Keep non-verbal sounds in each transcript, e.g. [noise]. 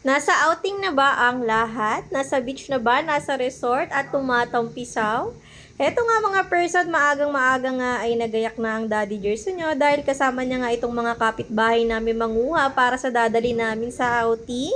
Nasa outing na ba ang lahat? Nasa beach na ba? Nasa resort at tumatampisaw? Heto nga mga person, maagang maaga nga ay nagayak na ang daddy Jerso nyo dahil kasama niya nga itong mga kapitbahay namin manguha para sa dadali namin sa outing.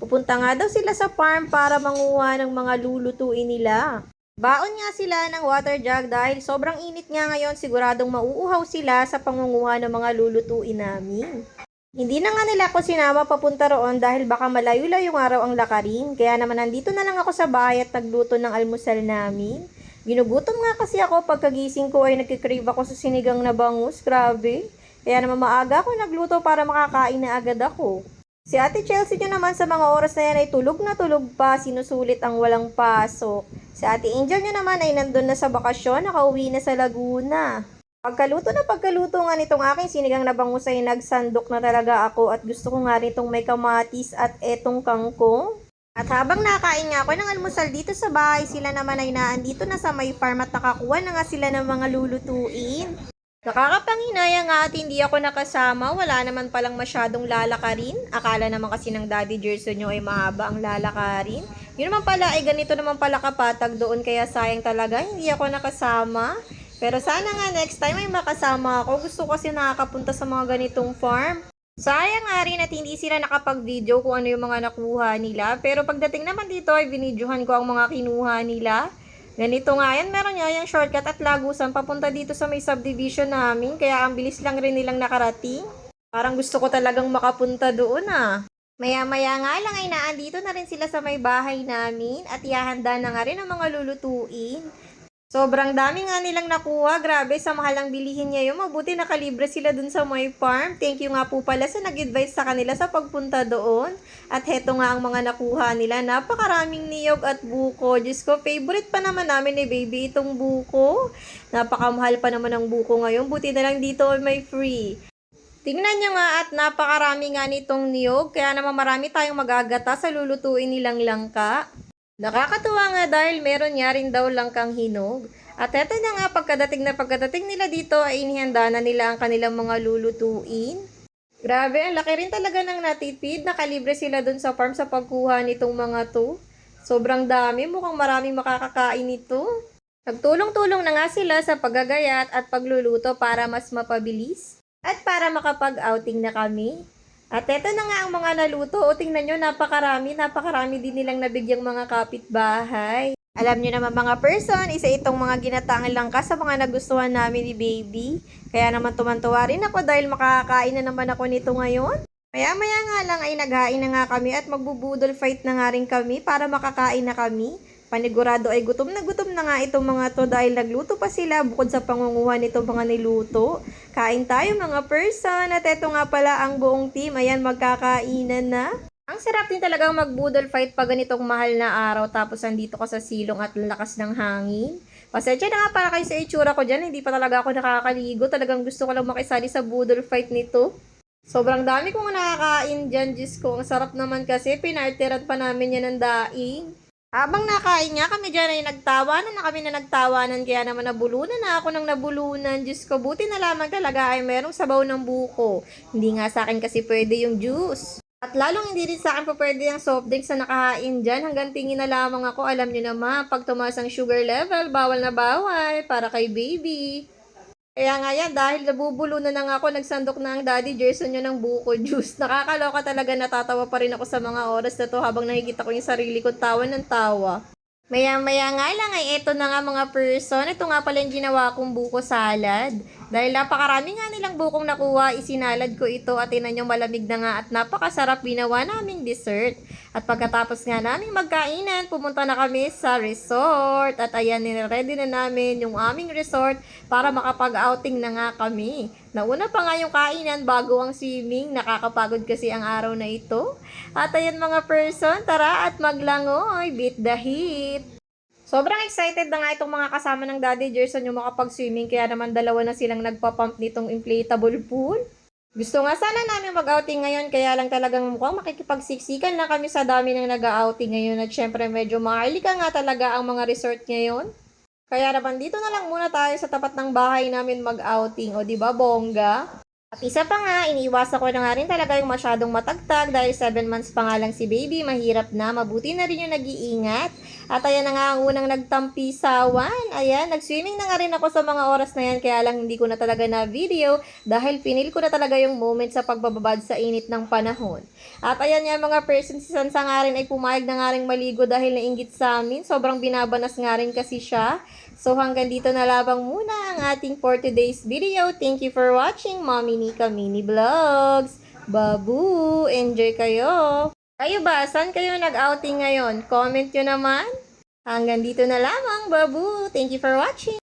Pupunta nga daw sila sa farm para manguha ng mga lulutuin nila. Baon nga sila ng water jug dahil sobrang init nga ngayon siguradong mauuhaw sila sa pangunguha ng mga lulutuin namin. Hindi na nga nila ako sinama papunta roon dahil baka malayo-layo nga raw ang lakarin. Kaya naman nandito na lang ako sa bahay at nagluto ng almusal namin. Ginugutom nga kasi ako pagkagising ko ay nagkikrave ako sa sinigang na bangus. Grabe. Kaya naman maaga ako nagluto para makakain na agad ako. Si Ate Chelsea nyo naman sa mga oras na yan ay tulog na tulog pa, sinusulit ang walang pasok. Si Ate Angel nyo naman ay nandun na sa bakasyon, nakauwi na sa Laguna. Pagkaluto na pagkaluto nga nitong aking sinigang na bangus ay nagsandok na talaga ako at gusto ko nga nitong may kamatis at etong kangkong. At habang nakain nga ako ng almusal dito sa bahay, sila naman ay naandito na sa may farm at nakakuha na nga sila ng mga lulutuin. Nakakapanginaya nga at hindi ako nakasama, wala naman palang masyadong lalakarin. Akala naman kasi ng Daddy Jerson nyo ay mahaba ang lalakarin. Yun naman pala ay ganito naman pala kapatag doon kaya sayang talaga hindi ako nakasama. Pero sana nga next time ay makasama ako. Gusto kasi nakakapunta sa mga ganitong farm. Sayang nga rin at hindi sila nakapag-video kung ano yung mga nakuha nila. Pero pagdating naman dito ay binidyohan ko ang mga kinuha nila. Ganito nga yan, meron nga yung shortcut at lagusan papunta dito sa may subdivision namin. Kaya ang bilis lang rin nilang nakarating. Parang gusto ko talagang makapunta doon ah. Maya-maya nga lang ay naandito na rin sila sa may bahay namin at ihahanda na nga rin ang mga lulutuin. Sobrang dami nga nilang nakuha. Grabe, sa mahal ang bilihin niya yun. Mabuti nakalibre sila dun sa my farm. Thank you nga po pala sa nag-advise sa kanila sa pagpunta doon. At heto nga ang mga nakuha nila. Napakaraming niyog at buko. Diyos ko, favorite pa naman namin ni baby itong buko. Napakamahal pa naman ang buko ngayon. Buti na lang dito may free. Tingnan nyo nga at napakarami nga nitong niyog. Kaya naman marami tayong magagata sa lulutuin nilang langka. Nakakatuwa nga dahil meron niya rin daw langkang hinog. At eto na nga pagkadating na pagkadating nila dito ay inihanda na nila ang kanilang mga lulutuin. Grabe, ang laki rin talaga ng natipid. Nakalibre sila dun sa farm sa pagkuha nitong mga to. Sobrang dami, mukhang maraming makakakain nito. Nagtulong-tulong na nga sila sa paggagayat at pagluluto para mas mapabilis. At para makapag-outing na kami. At eto na nga ang mga naluto. O tingnan nyo, napakarami. Napakarami din nilang nabigyang mga kapitbahay. Alam nyo naman mga person, isa itong mga ginatangan lang ka sa mga nagustuhan namin ni baby. Kaya naman tumantuwa rin ako dahil makakakain na naman ako nito ngayon. Maya-maya nga lang ay naghain na nga kami at magbubudol fight na nga rin kami para makakain na kami. Panigurado ay gutom na gutom na nga itong mga to dahil nagluto pa sila bukod sa pangunguha nito mga niluto. Kain tayo mga person at eto nga pala ang buong team. Ayan magkakainan na. Ang sarap din talagang magbudol fight pag ganitong mahal na araw tapos andito ka sa silong at lakas ng hangin. Pasensya na nga para kayo sa itsura ko dyan. Hindi pa talaga ako nakakaligo. Talagang gusto ko lang makisali sa budol fight nito. Sobrang dami kong nakakain dyan, Diyos ko. Ang sarap naman kasi, pinarteran pa namin yan ng daing. Habang nakain nga kami dyan ay nagtawanan na kami na nagtawanan kaya naman nabulunan na ako ng nabulunan. Diyos ko, buti na lamang talaga ay merong sabaw ng buko. Hindi nga sa akin kasi pwede yung juice. At lalong hindi rin sa akin pa pwede yung soft drinks na nakahain dyan. Hanggang tingin na lamang ako, alam nyo naman, pag tumaas ang sugar level, bawal na bawal para kay baby. Kaya nga yan, dahil nabubulunan na nga ako, nagsandok na ang daddy Jerson nyo ng buko [laughs] juice. Nakakaloka talaga, natatawa pa rin ako sa mga oras na to habang nakikita ko yung sarili ko tawa ng tawa. Maya-maya nga lang ay eto na nga mga person. Ito nga pala yung ginawa kong buko salad. Dahil napakarami nga nilang bukong nakuha, isinalad ko ito at tinan yung malamig na nga at napakasarap ginawa naming dessert. At pagkatapos nga namin magkainan, pumunta na kami sa resort. At ayan, ready na namin yung aming resort para makapag-outing na nga kami. Nauna pa nga yung kainan bago ang swimming. Nakakapagod kasi ang araw na ito. At ayan mga person, tara at maglangoy. Beat the heat. Sobrang excited na nga itong mga kasama ng Daddy Jerson yung makapag-swimming kaya naman dalawa na silang nagpa-pump nitong inflatable pool. Gusto nga sana namin mag-outing ngayon kaya lang talagang mukhang makikipagsiksikan lang kami sa dami ng nag-outing ngayon at syempre medyo maharlika nga talaga ang mga resort ngayon. Kaya naman dito na lang muna tayo sa tapat ng bahay namin mag-outing o di ba bongga? At isa pa nga, iniiwasan ko na nga rin talaga yung masyadong matagtag dahil 7 months pa nga lang si baby, mahirap na, mabuti na rin yung nag-iingat. At ayan na nga ang unang nagtampisawan. Ayan, nag-swimming na nga rin ako sa mga oras na yan, kaya lang hindi ko na talaga na video dahil pinil ko na talaga yung moment sa pagbababad sa init ng panahon. At ayan nga mga person, si Sansa nga rin ay pumayag na nga rin maligo dahil nainggit sa amin. Sobrang binabanas nga rin kasi siya. So hanggang dito na labang muna ang ating for today's video. Thank you for watching Mommy Nika Mini Vlogs. Babu! Enjoy kayo! Kayo ba? Saan kayo nag-outing ngayon? Comment nyo naman. Hanggang dito na lamang, Babu! Thank you for watching!